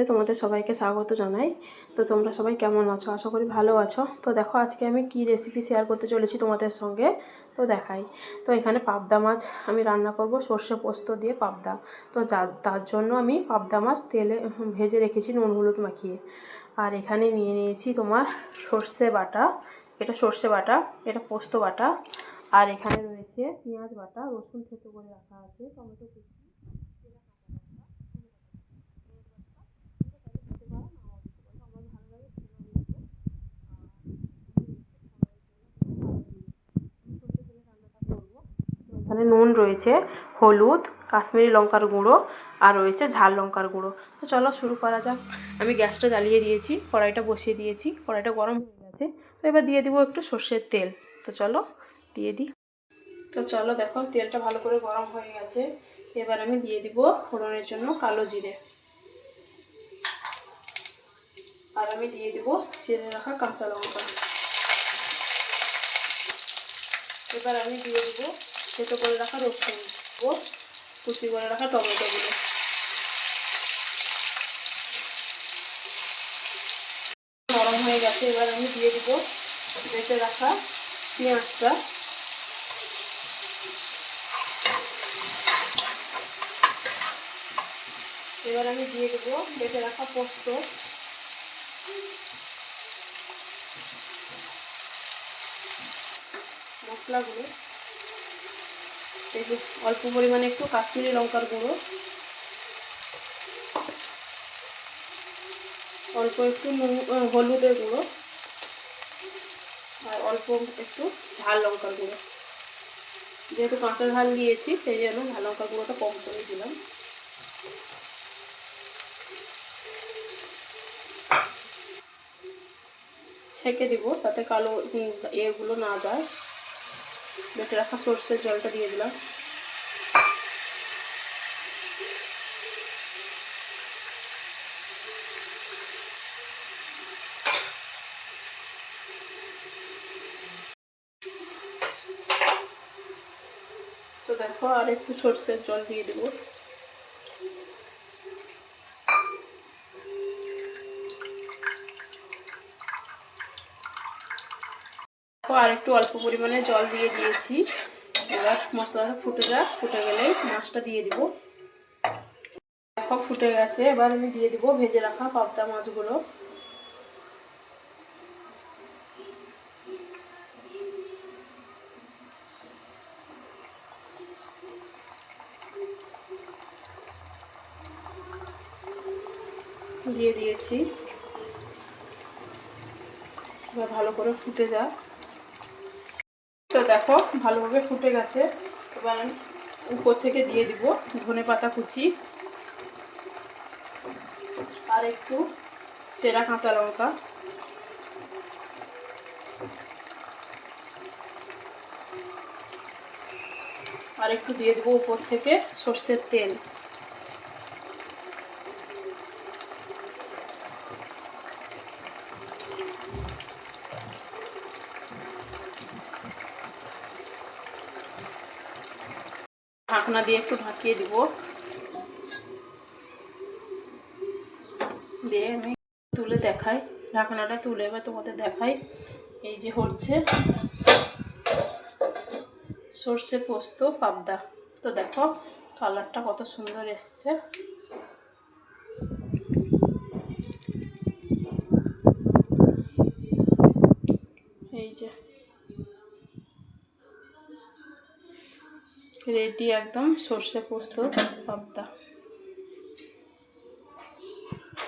রেসিপিতে তোমাদের সবাইকে স্বাগত জানাই। তো তোমরা সবাই কেমন আছো? আশা করি ভালো আছো। তো দেখো, আজকে আমি কি রেসিপি শেয়ার করতে চলেছি তোমাদের সঙ্গে? তো দেখাই। তো এখানে পাবদা মাছ আমি রান্না করব, সর্ষে পোস্ত দিয়ে পাবদা। তো তার জন্য আমি পাবদা মাছ তেলে ভেজে রেখেছি নুন হলুদ মাখিয়ে। আর এখানে নিয়ে নিয়েছি তোমার সর্ষে বাটা। এটা সর্ষে বাটা, এটা পোস্ত বাটা। আর এখানে রয়েছে পেঁয়াজ বাটা, রসুন থেতো করে রাখা আছে, টমেটো এখানে নুন রয়েছে, হলুদ, কাশ্মীরি লঙ্কার গুঁড়ো, আর রয়েছে ঝাল লঙ্কার গুঁড়ো। তো চলো শুরু করা যাক। আমি গ্যাসটা জ্বালিয়ে দিয়েছি, কড়াইটা বসিয়ে দিয়েছি, কড়াইটা গরম হয়ে গেছে। তো এবার দিয়ে দিব একটু সর্ষের তেল। তো চলো, দিয়ে দিই। তো চলো, দেখো, তেলটা ভালো করে গরম হয়ে গেছে। এবার আমি দিয়ে দিব ফোড়নের জন্য কালো জিরে। আর আমি দিয়ে দিব চিড়ে রাখা কাঁচা লঙ্কা। এবার আমি দিয়ে দিব সেতো করে রাখা রসুন ও কুচি করে রাখা টমেটোগুলো। নরম হয়ে গেছে, এবার আমি দিয়ে দিব বেটে রাখা পেঁয়াজটা। এবার আমি দিয়ে দেবো বেটে রাখা পোস্ত। মশলাগুলো। যে অল্প পরিমাণে একটু কাশ্মীরি লঙ্কার গুঁড়ো। অল্প একটু নুন- হলুদের গুঁড়ো। আর অল্প একটু ঝাল লঙ্কার গুঁড়ো। যেহেতু কাঁচা ঝাল দিয়েছি, সেই জন্য ঝাল লঙ্কার গুঁড়োটা কম করে দিলাম। ছেঁকে দিব, তাতে কালো এগুলো না যায়। বেটে রাখা সর্ষের জলটা দিয়ে দিলাম। তো দেখো আর একটু সর্ষের জল দিয়ে দেবো। দেখো, আর একটু অল্প পরিমাণে জল দিয়ে দিয়েছি। এবার মশলাটা ফুটে যাক, ফুটে গেলেই মাছটা দিয়ে দিব। দেখো, ফুটে গেছে। এবার আমি দিয়ে দিব ভেজে রাখা পাবদা মাছগুলো। দিয়ে দিয়েছি। এবার ভালো করে ফুটে যাক। তো দেখো, ভালোভাবে ফুটে গেছে। এবার আমি উপর থেকে দিয়ে দিব ধনে পাতা কুচি আর একটু চেরা কাঁচা লঙ্কা। আর একটু দিয়ে দেবো উপর থেকে সর্ষের তেল। ঢাকনা দিয়ে একটু ঢাকিয়ে দিব। দিয়ে আমি তুলে দেখাই। ঢাকনাটা তুলে এবার তোমাদের দেখাই। এই যে হচ্ছে সর্ষে পোস্ত পাবদা। তো দেখো, কালারটা কত সুন্দর এসছে। এই যে রেডি একদম সর্ষে পোস্ত পাবদা।